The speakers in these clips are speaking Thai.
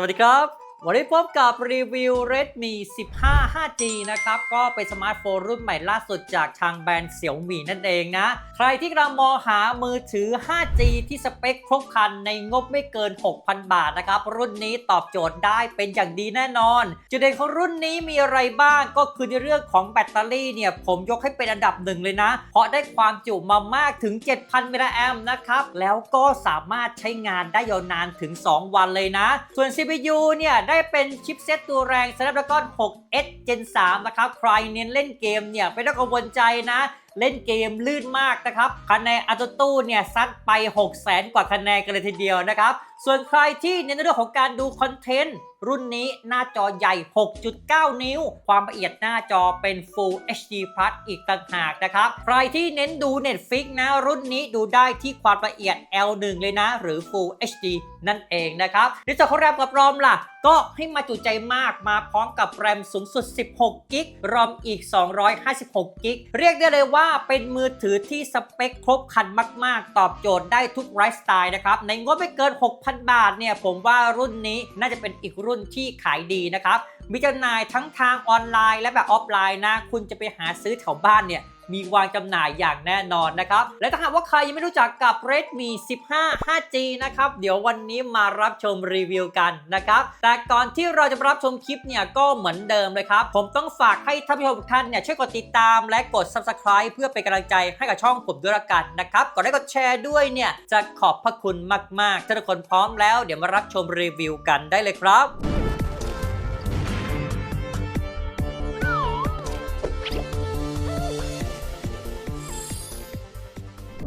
สวัสดีครับ วันนี้พบกับรีวิว Redmi 15 5G นะครับ ก็เป็นสมาร์ทโฟนรุ่นใหม่ล่าสุดจากทางแบรนด์เสี่ยวหมี่นั่นเองนะ ใครที่กำลังมองหามือถือ 5G ที่สเปคครบครันในงบไม่เกิน 6,000 บาทนะครับ รุ่นนี้ตอบโจทย์ได้เป็นอย่างดีแน่นอน จุดเด่นของรุ่นนี้มีอะไรบ้างก็คือในเรื่องของแบตเตอรี่เนี่ย ผมยกให้เป็นอันดับหนึ่งเลยนะ เพราะได้ความจุมามากถึง 7,000 มิลลิแอมป์นะครับ แล้วก็สามารถใช้งานได้ยาวนานถึง 2 วันเลยนะ ส่วน CPU เนี่ยได้เป็นชิปเซตตัวแรง Snapdragon 6 S Gen 3 นะครับ ใครเน้นเล่นเกมเนี่ยไม่ต้องกังวลใจนะเล่นเกมลื่นมากนะครับคะแนนอัตตู้เนี่ยซัดไป 6 0 0 0 0 0กว่าคะแนนกันเลยทีเดียวนะครับ ส่วนใครที่เน้นในเรื่องของการดูคอนเทนต์รุ่นนี้หน้าจอใหญ่ 6.9 นิ้ว ความละเอียดหน้าจอเป็น Full HD Plus อีกต่างหากนะครับ ใครที่เน้นดู Netflix นะ รุ่นนี้ดูได้ที่ความละเอียด L1 เลยนะ หรือ Full HD นั่นเองนะครับในส่วนของแรมกับรอมล่ะ ก็ให้มาจุใจมากมาพร้อมกับแรมสูงสุด 16 กิกรอมอีก 256 กิกเรียกได้เลยว่าาเป็นมือถือที่สเปคครบครันมาก ๆ ตอบโจทย์ได้ทุกไลฟ์สไตล์นะครับ ในงบไม่เกิน 6,000 บาทเนี่ย ผมว่ารุ่นนี้น่าจะเป็นอีกรุ่นที่ขายดีนะครับ มีจำหน่ายทั้งทางออนไลน์และแบบออฟไลน์นะ คุณจะไปหาซื้อแถวบ้านเนี่ย มีวางจำหน่ายอย่างแน่นอนนะครับ และถ้าหากว่าใครยังไม่รู้จักกับ Redmi 15 5G นะครับ เดี๋ยววันนี้มารับชมรีวิวกันนะครับ แต่ก่อนที่เราจะรับชมคลิปเนี่ยก็เหมือนเดิมเลยครับ ผมต้องฝากให้ท่านผู้ชมทุกท่านเนี่ยช่วยกดติดตามและกด Subscribe เพื่อเป็นกำลังใจให้กับช่องผมด้วยละกันนะครับ กดไลค์กดแชร์ด้วยเนี่ยจะขอบพระคุณมากๆถ้าทุกคนพร้อมแล้วเดี๋ยวมารับชมรีวิวกันได้เลยครับ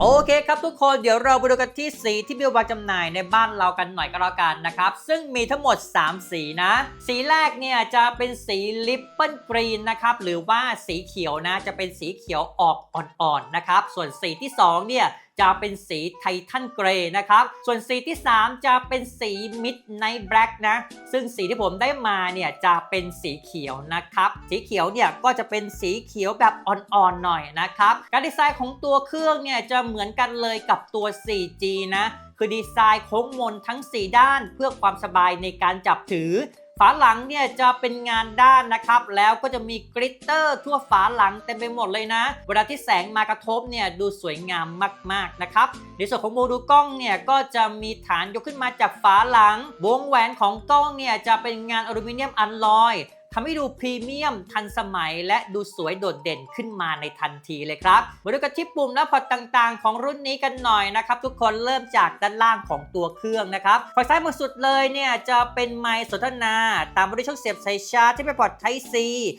โอเคครับทุกคนเดี๋ยวเราไปดูกันที่สีที่มีวางจำหน่ายในบ้านเรากันหน่อยก็แล้วกันนะครับ ซึ่งมีทั้งหมด 3 สีนะ สีแรกเนี่ยจะเป็นสีลิปเปิลกรีนนะครับหรือว่าสีเขียวนะจะเป็นสีเขียวออกอ่อนๆนะครับส่วนสีที่2เนี่ยจะเป็นสีไททันเกรย์นะครับ ส่วนสีที่ 3 จะเป็นสีมิดไนท์แบล็กนะ ซึ่งสีที่ผมได้มาเนี่ยจะเป็นสีเขียวนะครับ สีเขียวเนี่ยก็จะเป็นสีเขียวแบบอ่อนๆหน่อยนะครับ การดีไซน์ของตัวเครื่องเนี่ยจะเหมือนกันเลยกับตัว 4G นะ คือดีไซน์โค้งมนทั้ง 4 ด้านเพื่อความสบายในการจับถือ ฝาหลังเนี่ยจะเป็นงานด้านนะครับ แล้วก็จะมีกริตเตอร์ทั่วฝาหลังเต็มไปหมดเลยนะ เวลาที่แสงมากระทบเนี่ยดูสวยงามมากๆนะครับในส่วนของโมดูลกล้องเนี่ยก็จะมีฐานยกขึ้นมาจากฝาหลัง วงแหวนของกล้องเนี่ยจะเป็นงานอลูมิเนียมอัลลอย ทำให้ดูพรีเมียมทันสมัย และดูสวยโดดเด่นขึ้นมาในทันทีเลยครับมาดูกันที่ปุ่มและพอร์ตต่างๆ ของรุ่นนี้กันหน่อยนะครับ ทุกคนเริ่มจากด้านล่างของตัวเครื่องนะครับฝั่งซ้ายมือสุดเลยเนี่ยจะเป็นไมค์สนทนา ตามมาด้วยช่องเสียบสายชาร์จที่เป็นพอร์ต Type C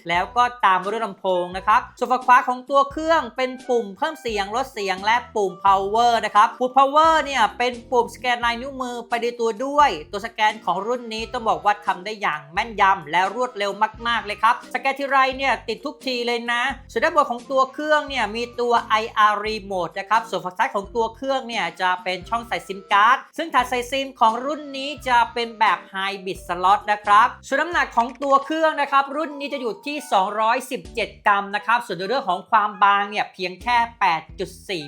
แล้วก็ตามมาด้วยลำโพงนะครับส่วนฝั่งขวาของตัวเครื่องเป็นปุ่มเพิ่มเสียงลดเสียงและปุ่ม power นะครับปุ่ม power เนี่ยเป็นปุ่มสแกนลายนิ้วมือไปในตัวด้วย ตัวสแกนของรุ่นนี้ต้องบอกว่าทำได้อย่างแม่นยำและรวดเร็วมาก ๆ เลยครับ สแกนทีไรเนี่ยติดทุกทีเลยนะส่วนด้านบนของตัวเครื่องเนี่ยมีตัว IR remote นะครับ ส่วนฝั่งซ้ายของตัวเครื่องเนี่ยจะเป็นช่องใส่ซิมการ์ด ซึ่งถาดใส่ซิมของรุ่นนี้จะเป็นแบบ Hybrid Slot นะครับ ส่วนน้ำหนักของตัวเครื่องนะครับ รุ่นนี้จะอยู่ที่ 217 กรัมนะครับ ส่วนในเรื่องของความบางเนี่ยเพียงแค่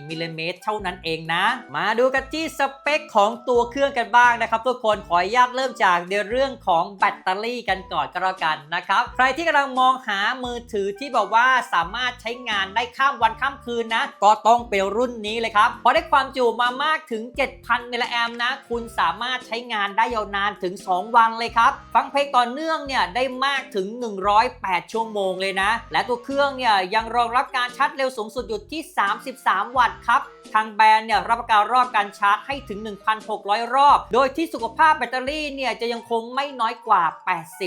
8.4 มิลลิเมตรเท่านั้นเองนะ มาดูกันที่สเปคของตัวเครื่องกันบ้างนะครับ ทุกคนขออนุญาตเริ่มจากในเรื่องของแบตเตอรี่กันก่อนก็แล้วกันนะครับ ใครที่กำลังมองหามือถือที่บอกว่าสามารถใช้งานได้ข้ามวันข้ามคืนนะ ก็ต้องเป็นรุ่นนี้เลยครับเพราะได้ความจุมามากถึง 7,000มิลลิแอมป์นะ คุณสามารถใช้งานได้ยาวนานถึง 2 วันเลยครับ ฟังเพลงต่อเนื่องเนี่ยได้มากถึง 108 ชั่วโมงเลยนะ และตัวเครื่องเนี่ยยังรองรับการชาร์จเร็วสูงสุดอยู่ที่ 33 วัตต์ครับ ทางแบรนด์เนี่ยรับประกันรอบการชาร์จให้ถึง 1,600 รอบ โดยที่สุขภาพแบตเตอรี่เนี่ยจะยังคงไม่น้อยกว่า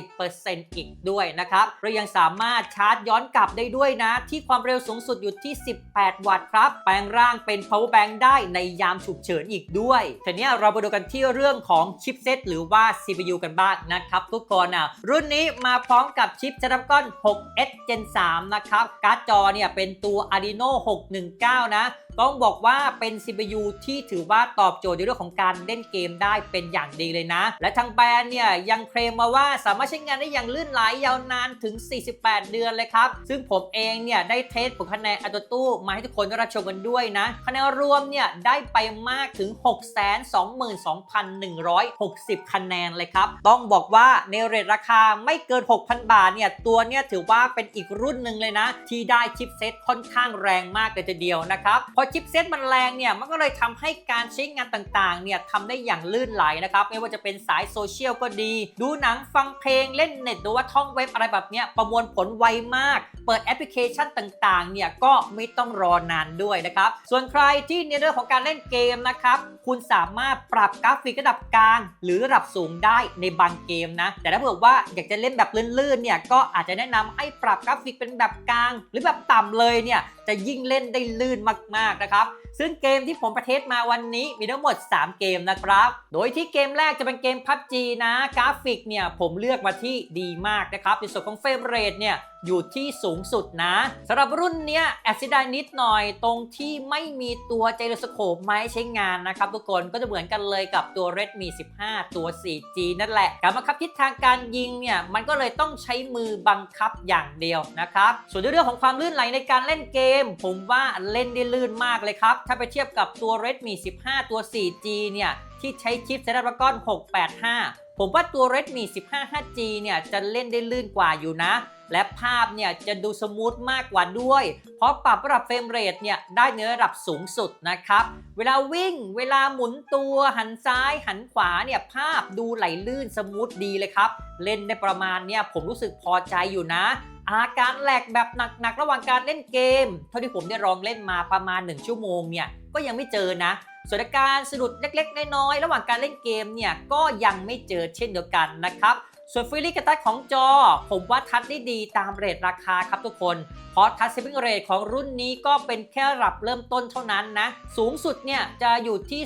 80%อีกด้วยนะครับเรายังสามารถชาร์จย้อนกลับได้ด้วยนะ ที่ความเร็วสูงสุดอยู่ที่ 18 วัตต์ครับ แปลงร่างเป็น power bank ได้ในยามฉุกเฉินอีกด้วยทีนี้เราไปดูกันที่เรื่องของชิปเซตหรือว่า CPU กันบ้างนะครับทุกคนอะรุ่นนี้มาพร้อมกับชิป Snapdragon 6 S Gen 3 นะครับ การ์ดจอเนี่ยเป็นตัว Adreno 619 นะ ต้องบอกว่าเป็น CPU ที่ถือว่าตอบโจทย์ในเรื่องของการเล่นเกมได้เป็นอย่างดีเลยนะ และทางแบรนด์เนี่ยยังเคลมมาว่าสามารถใช้งานได้อย่างลื่นไหลยาวนานถึง 48 เดือนเลยครับ ซึ่งผมเองเนี่ยได้เทสผลคะแนนอัตโต้มาให้ทุกคนได้รับชมกันด้วยนะคะแนนรวมเนี่ยได้ไปมากถึง 622,160 คะแนนเลยครับ ต้องบอกว่าในเรทราคาไม่เกิน 6,000 บาทเนี่ยตัวเนี่ยถือว่าเป็นอีกรุ่นหนึ่งเลยนะ ที่ได้ชิปเซตค่อนข้างแรงมากเลยทีเดียวนะครับเพอชิปเซตมันแรงเนี่ยมันก็เลยทำให้การใช้งานต่างๆเนี่ยทำได้อย่างลื่นไหลนะครับไม่ว่าจะเป็นสายโซเชียลก็ดี ดูหนังฟังเพลงเล่นเน็ตหรือว่าท่องเว็บอะไรแบบเนี้ยประมวลผลไวมาก เปิดแอปพลิเคชันต่างๆเนี่ยก็ไม่ต้องรอนานด้วยนะครับส่วนใครที่ในเรื่องของการเล่นเกมนะครับคุณสามารถปรับกราฟิกระดับกลาง หรือระดับสูงได้ในบางเกมนะ แต่ถ้าเผื่อว่าอยากจะเล่นแบบลื่นๆเนี่ยก็อาจจะแนะนำให้ปรับกราฟิกเป็นแบบกลาง หรือแบบต่ำเลยเนี่ยจะยิ่งเล่นได้ลื่นมากๆนะครับ ซึ่งเกมที่ผมประเทศมาวันนี้มีทั้งหมด 3 เกมนะครับ โดยที่เกมแรกจะเป็นเกม PUBG นะกราฟิกเนี่ยผมเลือกมาที่ดีมากนะครับ ในส่วนของเฟรมเรทเนี่ยอยู่ที่สูงสุดนะสำหรับรุ่นเนี้ยแอซิดานิดหน่อยตรงที่ไม่มีตัวไจโรสโคปมาให้ใช้งานนะครับทุกคนก็จะเหมือนกันเลยกับตัว Redmi 15 ตัว 4G นั่นแหละ การบังคับทิศทางการยิงเนี่ยมันก็เลยต้องใช้มือบังคับอย่างเดียวนะครับ ส่วนเรื่องของความลื่นไหลในการเล่นเกม ผมว่าเล่นได้ลื่นมากเลยครับถ้าไปเทียบกับตัว Redmi 15 ตัว 4G เนี่ย ที่ใช้ชิป Snapdragon 685 ผมว่าตัว Redmi 15 5G เนี่ยจะเล่นได้ลื่นกว่าอยู่นะ และภาพเนี่ยจะดูสมูทมากกว่าด้วย เพราะปรับระดับเฟรมเรทเนี่ยได้ในระดับสูงสุดนะครับ เวลาวิ่ง เวลาหมุนตัวหันซ้ายหันขวาเนี่ยภาพดูไหลลื่นสมูทดีเลยครับ เล่นได้ประมาณเนี่ยผมรู้สึกพอใจอยู่นะ อาการแหลกแบบหนักๆระหว่างการเล่นเกม เท่าที่ผมได้ลองเล่นมาประมาณ 1 ชั่วโมงเนี่ยก็ยังไม่เจอนะส่วนอาการสะดุดเล็กๆน้อยๆระหว่างการเล่นเกมเนี่ยก็ยังไม่เจอเช่นเดียวกันนะครับส่วนฟิลิกระทัดของจอ ผมว่าทัดได้ดีตามเรทราคาครับทุกคน เพราะทัชเซฟ i ิ g เรทของรุ่นนี้ก็เป็นแค่ระดับเริ่มต้นเท่านั้นนะ สูงสุดเนี่ยจะอยู่ที่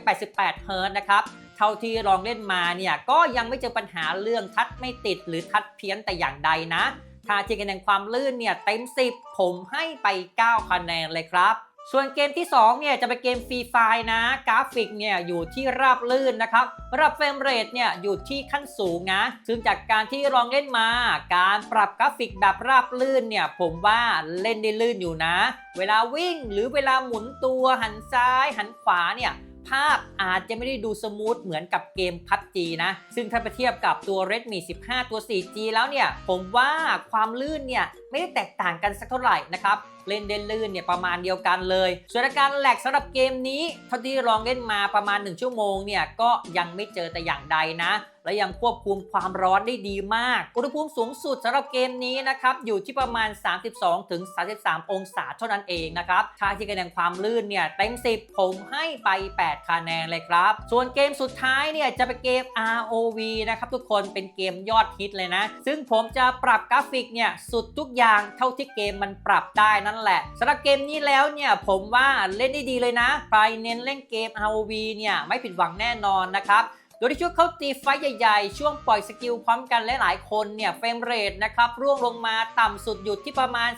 288เฮิร์ตนะครับ เท่าที่ลองเล่นมาเนี่ยก็ยังไม่เจอปัญหาเรื่องทัดไม่ติดหรือทัดเพี้ยนแต่อย่างใดนะ ถ้าเทียบกันในความลื่นเนี่ยเต็ม 10 ผมให้ไป 9 คะแนนเลยครับส่วนเกมที่ 2 เนี่ยจะเป็นเกมฟรีไฟนะ กราฟิกเนี่ยอยู่ที่ราบลื่นนะครับระดับเฟรมเรทเนี่ยอยู่ที่ขั้นสูงนะซึ่งจากการที่ลองเล่นมา การปรับกราฟิกแบบราบลื่นเนี่ยผมว่าเล่นได้ลื่นอยู่นะ เวลาวิ่งหรือเวลาหมุนตัวหันซ้ายหันขวาเนี่ย ภาพอาจจะไม่ได้ดูสมูทเหมือนกับเกม PUBG นะ ซึ่งถ้าไปเทียบกับตัว Redmi 15 ตัว 4G แล้วเนี่ย ผมว่าความลื่นเนี่ย ไม่ได้แตกต่างกันสักเท่าไหร่นะครับ เล่นเด่นลื่นเนี่ยประมาณเดียวกันเลย ส่วนอาการแหลกสำหรับเกมนี้เท่าที่ลองเล่นมาประมาณ 1 ชั่วโมงเนี่ยก็ยังไม่เจอแต่อย่างใดนะ และยังควบคุมความร้อนได้ดีมาก อุณหภูมิสูงสุดสำหรับเกมนี้นะครับอยู่ที่ประมาณ 32ถึง33องศาเท่านั้นเองนะครับค่าที่คะแนนความลื่นเนี่ยเต็ม 10 ผมให้ไป 8 คะแนนเลยครับ ส่วนเกมสุดท้ายเนี่ยจะเป็นเกม ROV นะครับทุกคนเป็นเกมยอดฮิตเลยนะ ซึ่งผมจะปรับกราฟิกเนี่ยสุดทุกอย่างเท่าที่เกมมันปรับได้นั่นแหละสำหรับเกมนี้แล้วเนี่ยผมว่าเล่นได้ดีเลยนะใครเน้นเล่นเกม ROV เนี่ยไม่ผิดหวังแน่นอนนะครับ ยที่ช่วงเขาตีไฟท์ใหญ่ๆ ช่วงปล่อยสกิลพร้อมกันหลายๆคนเนี่ยเฟรมเรทนะครับร่วงลงมาต่ำสุดหยุดที่ประมาณ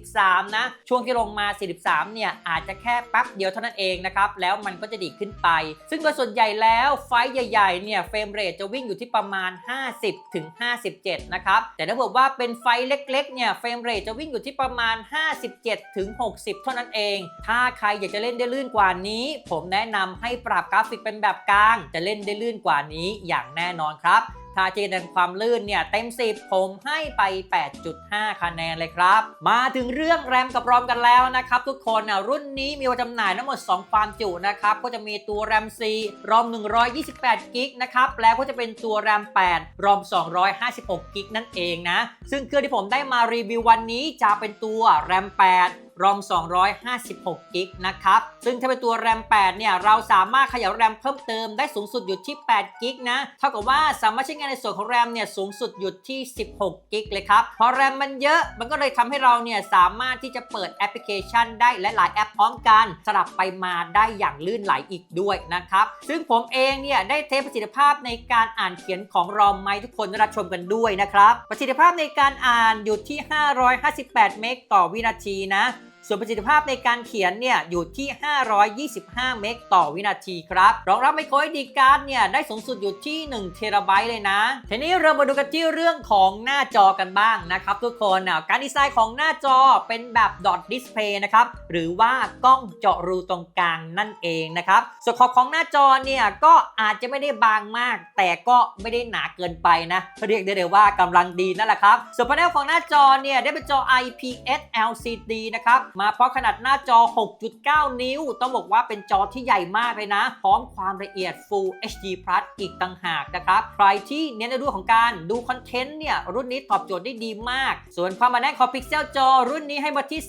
43 นะ ช่วงที่ลงมา 43 เนี่ยอาจจะแค่แป๊บเดียวเท่านั้นเองนะครับ แล้วมันก็จะดีขึ้นไป ซึ่งโดยส่วนใหญ่แล้วไฟท์ใหญ่ๆ เนี่ยเฟรมเรทจะวิ่งอยู่ที่ประมาณ 50ถึง57 นะครับ แต่ถ้าบอกว่าเป็นไฟท์เล็กๆ เนี่ยเฟรมเรทจะวิ่งอยู่ที่ประมาณ 57ถึง60 เท่านั้นเอง ถ้าใครอยากจะเล่นได้ลื่นกว่านี้ ผมแนะนำให้ปรับกราฟิกเป็นแบบกลาง จะเล่นได้ลื่นกว่านี้อย่างแน่นอนครับ ถ้าเจนความลื่นเนี่ยเต็ม 10 ผมให้ไป 8.5 คะแนนเลยครับ มาถึงเรื่องแรมกับรอมกันแล้วนะครับ ทุกคนนะรุ่นนี้มีวาจำหน่ายทั้งหมด 2 ความจุนะครับ ก็จะมีตัวแรม C รอม 128 กิกนะครับ แล้วก็จะเป็นตัวแรม 8 รอม 256 กิกนั่นเองนะ ซึ่งเครื่องที่ผมได้มารีวิววันนี้จะเป็นตัวแรม 8 รอม 256กิกนะครับ ซึ่งถ้าเป็นตัวแรม 8 เนี่ย เราสามารถขยับแรมเพิ่มเติมได้สูงสุดอยู่ที่8กิกนะ เท่ากับว่าสามารถใช้งานในส่วนของแรมเนี่ยสูงสุดอยู่ที่ 16กิกเลยครับ พอแรมมันเยอะ มันก็เลยทำให้เราเนี่ยสามารถที่จะเปิดแอปพลิเคชันได้และหลายแอปพร้อมกันสลับไปมาได้อย่างลื่นไหลอีกด้วยนะครับ ซึ่งผมเองเนี่ยได้เทสประสิทธิภาพในการอ่านเขียนของรอมไมทุกคนรับชมกันด้วยนะครับ ประสิทธิภาพในการอ่านอยู่ที่ 558 เมกต่อวินาทีนะ ส่วนประสิทธิภาพในการเขียนเนี่ยอยู่ที่ 525 เมกต่อวินาทีครับ รองรับ micro SD card เนี่ยได้สูงสุดอยู่ที่1เทราไบต์เลยนะ ทีนี้เรามาดูกันที่เรื่องของหน้าจอกันบ้างนะครับทุกคนการดีไซน์ของหน้าจอเป็นแบบดอทดิสเพย์นะครับ หรือว่ากล้องเจาะรูตรงกลางนั่นเองนะครับ ส่วนขอบของหน้าจอเนี่ยก็อาจจะไม่ได้บางมาก แต่ก็ไม่ได้หนาเกินไปนะเรียกได้เลยว่ากำลังดีนั่นแหละครับ ส่วนพาเนลของหน้าจอเนี่ยได้เป็นจอ IPS LCD นะครับมาพร้อมขนาดหน้าจอ 6.9 นิ้ว ต้องบอกว่าเป็นจอที่ใหญ่มากเลยนะ พร้อมความละเอียด Full HD Plus อีกต่างหากนะครับ ใครที่เน้นในเรื่องของการดูคอนเทนต์เนี่ย รุ่นนี้ตอบโจทย์ได้ดีมาก ส่วนความหนาแน่นของพิกเซลจอรุ่นนี้ให้มาที่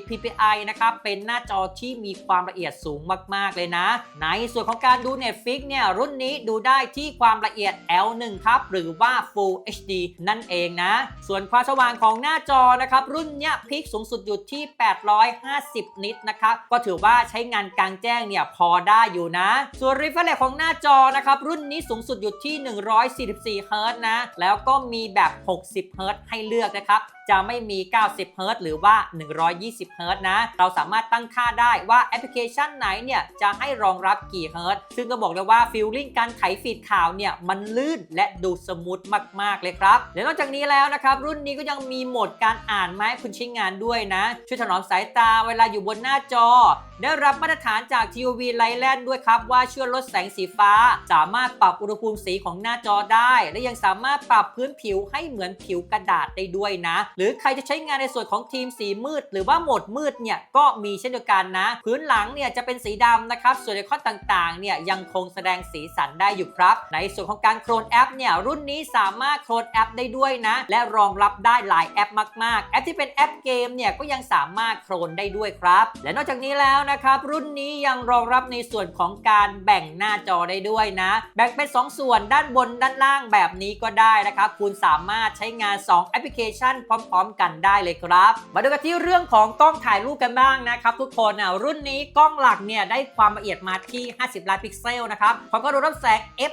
374 ppi นะครับ เป็นหน้าจอที่มีความละเอียดสูงมาก ๆ เลยนะ ในส่วนของการดู Netflix เนี่ยรุ่นนี้ดูได้ที่ความละเอียด L1 ครับ หรือว่า Full HD นั่นเองนะ ส่วนความสว่างของหน้าจอนะครับรุ่นเนี้ยพีคสูงสุดอยู่ที่ 850 นิตนะครับก็ถือว่าใช้งานกลางแจ้งเนี่ยพอได้อยู่นะ ส่วน refresh ของหน้าจอนะครับรุ่นนี้สูงสุดอยู่ที่ 144 เฮิร์ตซ์นะ แล้วก็มีแบบ 60 เฮิร์ตซ์ให้เลือกนะครับจะไม่มี 90 เฮิร์ตซ์หรือว่า 120 เฮิร์ตซ์นะ เราสามารถตั้งค่าได้ว่าแอปพลิเคชันไหนเนี่ยจะให้รองรับกี่เฮิร์ตซ์ซึ่งก็บอกเลยว่าฟีลลิ่งการไถฟีดข่าวเนี่ยมันลื่นและดูสมูทมาก ๆ เลยครับ และนอกจากนี้แล้วนะครับ รุ่นนี้ก็ยังมีโหมดการอ่านไม้คุณใช้งานด้วยนะช่วยถนอมสายตาเวลาอยู่บนหน้าจอ ได้รับมาตรฐานจาก TUV Lightland ด้วยครับ ว่าช่วยลดแสงสีฟ้า สามารถปรับอุณหภูมิสีของหน้าจอได้ และยังสามารถปรับพื้นผิวให้เหมือนผิวกระดาษได้ด้วยนะ หรือใครจะใช้งานในส่วนของทีมสีมืด หรือว่าโหมดมืดเนี่ยก็มีเช่นเดียวกันนะ พื้นหลังเนี่ยจะเป็นสีดำนะครับส่วนไอคอนต่างๆเนี่ยยังคงแสดงสีสันได้อยู่ครับ ในส่วนของการโคลนแอปเนี่ยรุ่นนี้สามารถโคลนแอปได้ด้วยนะ และรองรับได้หลายแอปมากๆ แอปที่เป็นแอปเกมเนี่ยก็ยังสามารถโคลนได้ด้วยครับ และนอกจากนี้แล้วนะครับ รุ่นนี้ยังรองรับในส่วนของการแบ่งหน้าจอได้ด้วยนะ แบ่งเป็น 2 ส่วนด้านบนด้านล่างแบบนี้ก็ได้นะครับ คุณสามารถใช้งาน 2 แอปพลิเคชันพร้อม ๆ กันได้เลยครับ มาดูกันที่เรื่องของกล้องถ่ายรูปกันบ้างนะครับทุกคนอะรุ่นนี้กล้องหลักเนี่ยได้ความละเอียดมาที่ 50 ล้านพิกเซลนะครับพร้อมกับระดับแสง f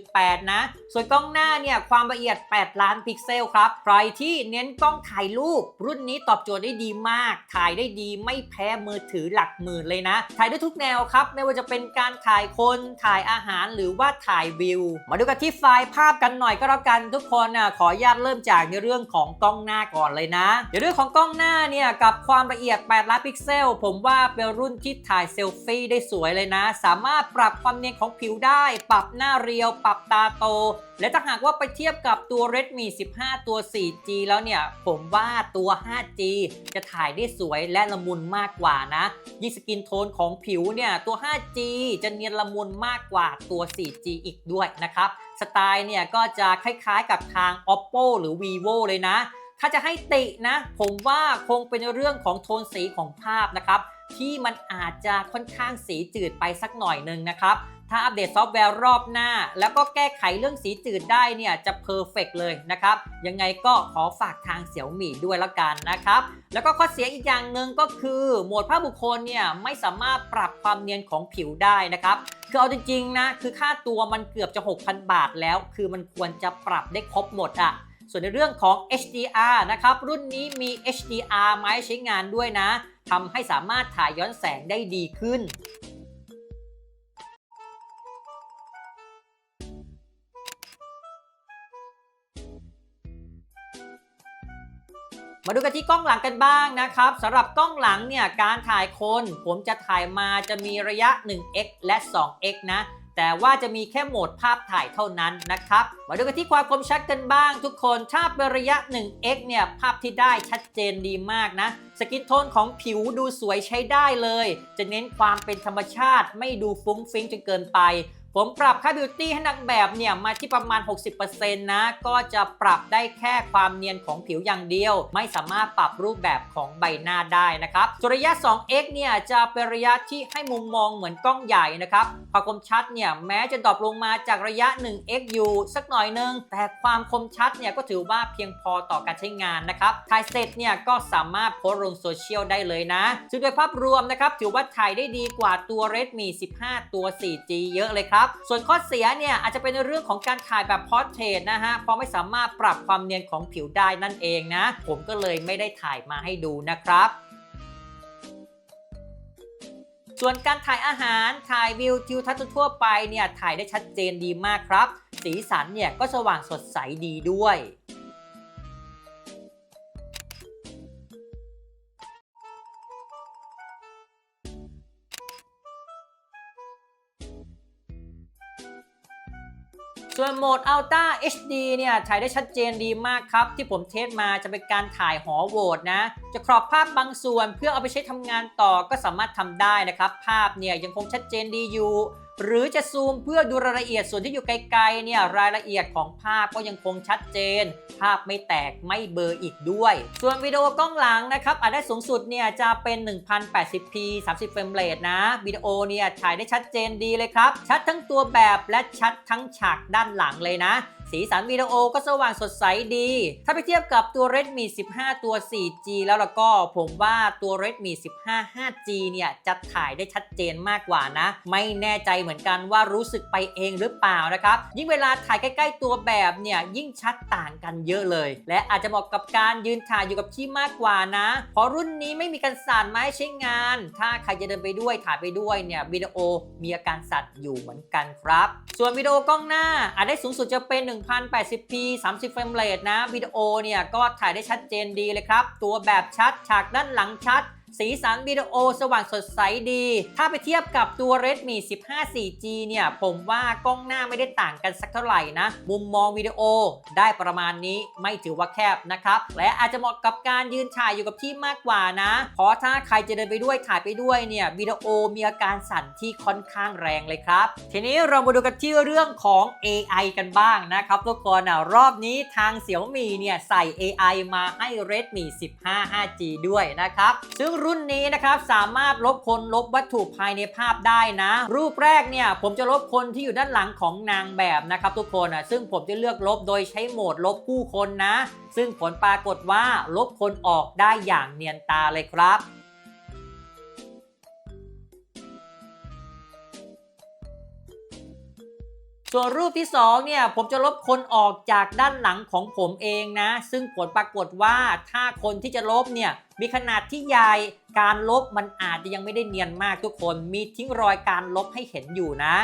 1.8 นะ ส่วนกล้องหน้าเนี่ยความละเอียด 8 ล้านพิกเซลครับ ใครที่เน้นกล้องถ่ายรูป รุ่นนี้ตอบโจทย์ได้ดีมาก ถ่ายได้ดีไม่แพ้มือถือหลักหมื่นเลยนะ ถ่ายได้ทุกแนวครับ ไม่ว่าจะเป็นการถ่ายคน ถ่ายอาหารหรือว่าถ่ายวิว มาดูกันที่ไฟล์ภาพกันหน่อยก็แล้วกันทุกคนอะขออนุญาตเริ่มจากในเรื่องของกล้องหน้าก่อนเลยนะในเรื่องของกล้องหน้าเนี่ยกับความละเอียด 8 ล้านพิกเซล ผมว่าเป็นรุ่นที่ถ่ายเซลฟี่ได้สวยเลยนะ สามารถปรับความเนียนของผิวได้ ปรับหน้าเรียว ปรับตาโต และถ้าหากว่าไปเทียบกับตัว Redmi 15 ตัว 4G แล้วเนี่ย ผมว่าตัว 5G จะถ่ายได้สวยและละมุนมากกว่านะยิ่งสกินโทนของผิวเนี่ย ตัว 5G จะเนียนละมุนมากกว่าตัว 4G อีกด้วยนะครับ สไตล์เนี่ยก็จะคล้ายๆกับทาง Oppo หรือ Vivo เลยนะ ถ้าจะให้ตินะ ผมว่าคงเป็นเรื่องของโทนสีของภาพนะครับที่มันอาจจะค่อนข้างสีจืดไปสักหน่อยหนึ่งนะครับ ถ้าอัปเดตซอฟต์แวร์รอบหน้า แล้วก็แก้ไขเรื่องสีจืดได้เนี่ยจะเพอร์เฟกเลยนะครับ ยังไงก็ขอฝากทางเสี่ยวมี่ด้วยล้วกันนะครับ แล้วก็ข้อเสียอีกอย่างหนึ่งก็คือ โหมดภาพบุคคลเนี่ยไม่สามารถปรับความเนียนของผิวได้นะครับคือเอาจริงๆนะ คือค่าตัวมันเกือบจะ 6,000 บาทแล้ว คือมันควรจะปรับได้ครบหมดอะส่วนในเรื่องของ HDR นะครับ รุ่นนี้มี HDR ไม้ใช้งานด้วยนะทำให้สามารถถ่ายย้อนแสงได้ดีขึ้น มาดูกันที่กล้องหลังกันบ้างนะครับสำหรับกล้องหลังเนี่ยการถ่ายคน ผมจะถ่ายมาจะมีระยะ 1x และ 2x นะแต่ว่าจะมีแค่โหมดภาพถ่ายเท่านั้นนะครับ มาดูกันที่ความคมชัดกันบ้างทุกคน ถ้าเป็นระยะ 1x เนี่ย ภาพที่ได้ชัดเจนดีมากนะ สกินโทนของผิวดูสวยใช้ได้เลย จะเน้นความเป็นธรรมชาติไม่ดูฟุ้งฟิ้งจนเกินไป ผมปรับค่าบิวตี้ให้นางแบบเนี่ยมาที่ประมาณ 60%นะ ก็จะปรับได้แค่ความเนียนของผิวอย่างเดียว ไม่สามารถปรับรูปแบบของใบหน้าได้นะครับส่วนระยะ 2x เนี่ยจะเป็นระยะที่ให้มุมมองเหมือนกล้องใหญ่นะครับความคมชัดเนี่ยแม้จะดรอปลงมาจากระยะ 1x อยู่สักหน่อยนึง แต่ความคมชัดเนี่ยก็ถือว่าเพียงพอต่อการใช้งานนะครับถ่ายเสร็จเนี่ยก็สามารถโพสลงโซเชียลได้เลยนะ ซึ่งโดยภาพรวมนะครับถือว่าถ่ายได้ดีกว่าตัว Redmi 15 ตัว 4G เยอะเลยครับส่วนข้อเสียเนี่ยอาจจะเป็นเรื่องของการถ่ายแบบพอร์เทรตนะฮะเพราะไม่สามารถปรับความเนียนของผิวได้นั่นเองนะ ผมก็เลยไม่ได้ถ่ายมาให้ดูนะครับส่วนการถ่ายอาหาร ถ่ายวิวทิวทัศน์ทั่วไปเนี่ยถ่ายได้ชัดเจนดีมากครับ สีสันเนี่ยก็สว่างสดใสดีด้วย ส่วนโหมด Ultra HD เนี่ยถ่ายได้ชัดเจนดีมากครับ ที่ผมเทสมาจะเป็นการถ่ายหอโหวตนะ จะครอบภาพบางส่วนเพื่อเอาไปใช้ทำงานต่อก็สามารถทำได้นะครับ ภาพเนี่ยยังคงชัดเจนดีอยู่ หรือจะซูมเพื่อดูรายละเอียดส่วนที่อยู่ไกลๆเนี่ยรายละเอียดของภาพก็ยังคงชัดเจน ภาพไม่แตกไม่เบลออีกด้วย ส่วนวิดีโอกล้องหลังนะครับอาจได้สูงสุดเนี่ยจะเป็น 1080p 30เฟรมเรทนะวิดีโอเนี่ยถ่ายได้ชัดเจนดีเลยครับ ชัดทั้งตัวแบบและชัดทั้งฉากด้านหลังเลยนะ สีสันวิดีโอก็สว่างสดใสดี ถ้าไปเทียบกับตัว Redmi 15 ตัว 4G แล้วแล้วก็ผมว่าตัว Redmi 15 5G เนี่ยจะถ่ายได้ชัดเจนมากกว่านะ ไม่แน่ใจเหมือนกันว่ารู้สึกไปเองหรือเปล่านะครับ ยิ่งเวลาถ่ายใกล้ ๆ ตัวแบบเนี่ยยิ่งชัดต่างกันเยอะเลย และอาจจะเหมาะกับการยืนถ่ายอยู่กับที่มากกว่านะ เพราะรุ่นนี้ไม่มีการสั่นไมาให้ใช้งาน ถ้าใครจะเดินไปด้วยถ่ายไปด้วยเนี่ยวิดีโอมีอาการสั่นอยู่เหมือนกันครับ ส่วนวิดีโอกล้องหน้าอาจได้สูงสุดจะเป็น 1080p 30 เฟรมเรทนะวิดีโอเนี่ยก็ถ่ายได้ชัดเจนดีเลยครับ ตัวแบบชัดฉากด้านหลังชัด สีสันวิดีโอสว่างสดใสดี ถ้าไปเทียบกับตัว Redmi 15 4G เนี่ย ผมว่ากล้องหน้าไม่ได้ต่างกันสักเท่าไหร่นะ มุมมองวิดีโอได้ประมาณนี้ไม่ถือว่าแคบนะครับ และอาจจะเหมาะกับการยืนถ่ายอยู่กับที่มากกว่านะ เพราะถ้าใครจะเดินไปด้วยถ่ายไปด้วยเนี่ยวิดีโอมีอาการสั่นที่ค่อนข้างแรงเลยครับ ทีนี้เรามาดูกันที่เรื่องของ AI กันบ้างนะครับทุกคนอะรอบนี้ทางเสี่ยวมีเนี่ยใส่ AI มาให้ Redmi 15 5G ด้วยนะครับ ซึ่งรุ่นนี้นะครับสามารถลบคนลบวัตถุภายในภาพได้นะ รูปแรกเนี่ยผมจะลบคนที่อยู่ด้านหลังของนางแบบนะครับทุกคนอะซึ่งผมจะเลือกลบโดยใช้โหมดลบผู้คนนะ ซึ่งผลปรากฏว่าลบคนออกได้อย่างเนียนตาเลยครับ ส่วนรูปที่2เนี่ยผมจะลบคนออกจากด้านหลังของผมเองนะ ซึ่งผลปรากฏว่าถ้าคนที่จะลบเนี่ยมีขนาดที่ใหญ่การลบมันอาจจะยังไม่ได้เนียนมากทุกคน มีทิ้งรอยการลบให้เห็นอยู่นะ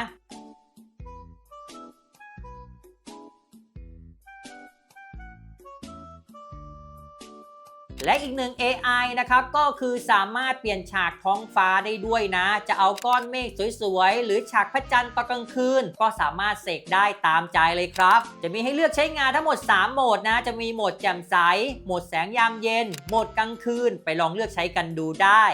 และอีกหนึ่ง AI นะครับก็คือสามารถเปลี่ยนฉากท้องฟ้าได้ด้วยนะ จะเอาก้อนเมฆสวยๆ หรือฉากพระจันทร์ตอนกลางคืน ก็สามารถเสกได้ตามใจเลยครับ จะมีให้เลือกใช้งานทั้งหมด 3 โหมดนะ จะมีโหมดแจ่มใส โหมดแสงยามเย็น โหมดกลางคืน ไปลองเลือกใช้กันดูได้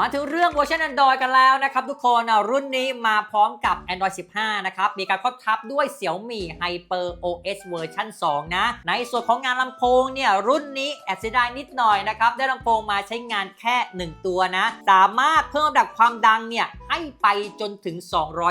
มาถึงเรื่องเวอร์ชัน Android กันแล้วนะครับทุกคนอะรุ่นนี้มาพร้อมกับ Android 15 นะครับ มีการครอบทับด้วย Xiaomi Hyper OS เวอร์ชัน2 นะ ในส่วนของงานลำโพงเนี่ย รุ่นนี้แอบเสียดายนิดหน่อยนะครับ ได้ลำโพงมาใช้งานแค่ 1 ตัวนะ สามารถเพิ่มระดับความดังเนี่ย ให้ไปจนถึง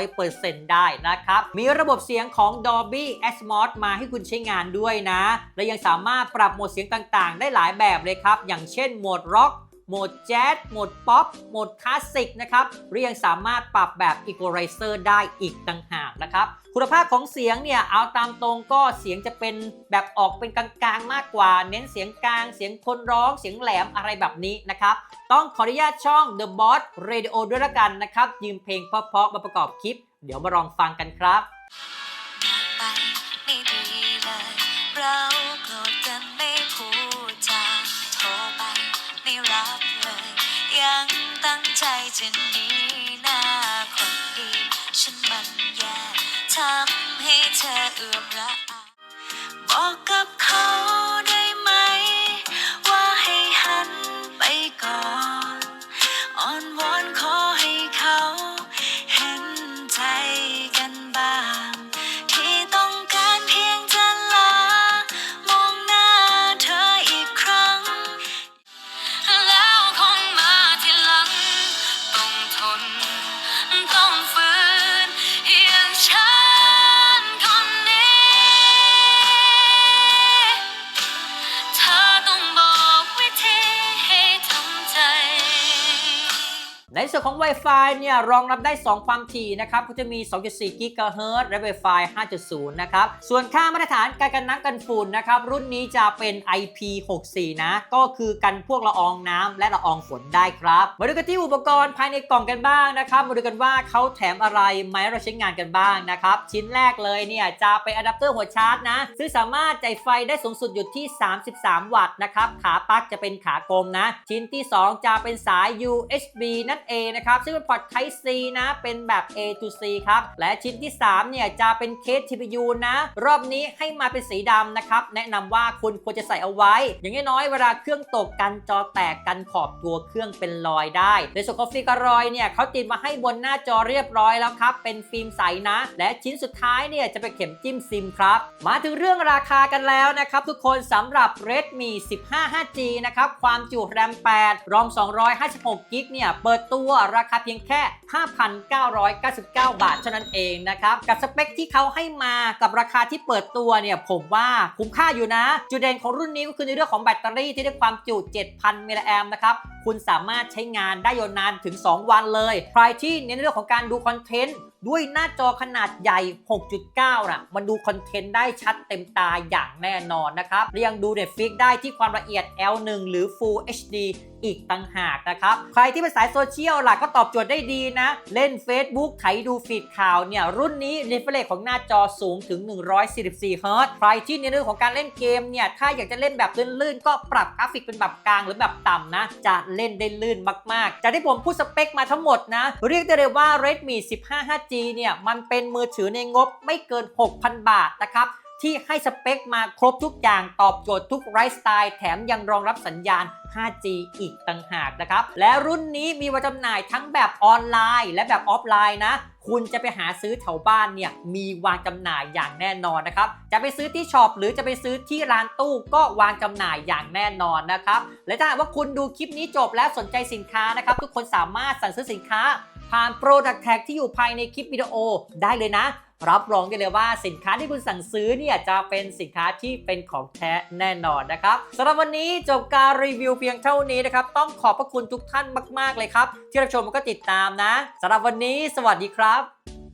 200%ได้นะครับ มีระบบเสียงของ Dolby Atmos มาให้คุณใช้งานด้วยนะ และยังสามารถปรับโหมดเสียงต่างๆ ได้หลายแบบเลยครับ อย่างเช่นโหมดร็อก โหมดแจ๊สโหมดป๊อปโหมดคลาสสิกนะครับเรียงสามารถปรับแบบ Equalizer ได้อีกต่างหากนะครับ คุณภาพของเสียงเนี่ยเอาตามตรงก็เสียงจะเป็นแบบออกเป็นกลางๆมากกว่า เน้นเสียงกลางเสียงคนร้องเสียงแหลมอะไรแบบนี้นะครับ ต้องขออนุญาตช่อง The Boss Radio ด้วยละกันนะครับยืมเพลงเพราะๆมาประกอบคลิป เดี๋ยวมาลองฟังกันครับ ไปไม่ดีเลยเราโกรธ ใจะหนีหน้าคนดี ฉันมันแย่ทำให้เธอเอื่อมระ ในส่วนของ Wi-Fi เนี่ยรองรับได้ 2 ความถี่นะครับก็จะมี 2.4 GHz และ Wi-Fi 5.0 นะครับ ส่วนค่ามาตรฐานการกันน้ำกันฝุ่นนะครับ รุ่นนี้จะเป็น IP64 นะ ก็คือกันพวกละอองน้ำและละอองฝนได้ครับ มาดูกันที่อุปกรณ์ภายในกล่องกันบ้างนะครับ มาดูกันว่าเขาแถมอะไรมาให้เราใช้งานกันบ้างนะครับ ชิ้นแรกเลยเนี่ยจะเป็นอะแดปเตอร์หัวชาร์จนะซึ่งสามารถจ่ายไฟได้สูงสุดอยู่ที่ 33 วัตต์นะครับ ขาปลั๊กจะเป็นขากลมนะ ชิ้นที่ 2 จะเป็นสาย USB นั่นเองนะครับ ซึ่งเป็นพอร์ต Type C นะ เป็นแบบ A to C ครับ และชิ้นที่ 3 เนี่ย จะเป็นเคส TPU นะ รอบนี้ให้มาเป็นสีดำนะครับ แนะนำว่าคุณควรจะใส่เอาไว้ อย่างน้อยๆเวลาเครื่องตกกันจอแตกกันขอบตัวเครื่องเป็นรอยได้ ในส่วนของฟิกรอยเนี่ยเขาติดมาให้บนหน้าจอเรียบร้อยแล้วครับ เป็นฟิล์มใสนะ และชิ้นสุดท้ายเนี่ยจะเป็นเข็มจิ้มซิมครับ มาถึงเรื่องราคากันแล้วนะครับทุกคนสำหรับ Redmi 15 5G นะครับ ความจุ RAM 8 ROM 256 g b เนี่ย เปิดตัวราคาเพียงแค่ 5,999 บาทเท่านั้นเองนะครับ กับสเปคที่เขาให้มากับราคาที่เปิดตัวเนี่ยผมว่าคุ้มค่าอยู่นะ จุดเด่นของรุ่นนี้ก็คือในเรื่องของแบตเตอรี่ที่ได้ความจุ 7,000 มิลลิแอมป์นะครับ คุณสามารถใช้งานได้ยาวนานถึง 2 วันเลย ใครที่เน้นในเรื่องของการดูคอนเทนต์ด้วยหน้าจอขนาดใหญ่ 6.9นะมันดูคอนเทนต์ได้ชัดเต็มตาอย่างแน่นอนนะครับ และยังดู Netflix ได้ที่ความละเอียด L1 หรือ Full HD อีกต่างหากนะครับ ใครที่เป็นสายโซเชียลล่ะก็ตอบโจทย์ได้ดีนะ เล่น Facebook ไถดูฟีดข่าวเนี่ย รุ่นนี้ refresh ของหน้าจอสูงถึง 144 Hz ใครที่ในเรื่องของการเล่นเกมเนี่ย ถ้าอยากจะเล่นแบบลื่นๆ ก็ปรับกราฟิกเป็นแบบกลางหรือแบบต่ำนะ จะเล่นได้ลื่นมากๆ จากที่ผมพูดสเปคมาทั้งหมดนะ เรียกได้เลยว่า Redmi 15 5G เนี่ย มันเป็นมือถือในงบไม่เกิน 6,000 บาทนะครับที่ให้สเปคมาครบทุกอย่างตอบโจทย์ทุกไลฟ์สไตล์แถมยังรองรับสัญญาณ 5G อีกต่างหากนะครับ และรุ่นนี้มีวางจำหน่ายทั้งแบบออนไลน์ และแบบออฟไลน์นะ คุณจะไปหาซื้อแถวบ้านเนี่ยมีวางจำหน่ายอย่างแน่นอนนะครับ จะไปซื้อที่ช็อปหรือจะไปซื้อที่ร้านตู้ก็วางจำหน่ายอย่างแน่นอนนะครับ และถ้าว่าคุณดูคลิปนี้จบแล้วสนใจสินค้านะครับ ทุกคนสามารถสั่งซื้อสินค้า ผ่าน Product Tag ที่อยู่ภายในคลิปวิดีโอได้เลยนะ รับรองได้เลยว่าสินค้าที่คุณสั่งซื้อเนี่ยจะเป็นสินค้าที่เป็นของแท้แน่นอนนะครับสำหรับวันนี้จบการรีวิวเพียงเท่านี้นะครับ ต้องขอบพระคุณทุกท่านมาก ๆ เลยครับ ที่รับชมแล้วก็ติดตามนะสำหรับวันนี้ สวัสดีครับ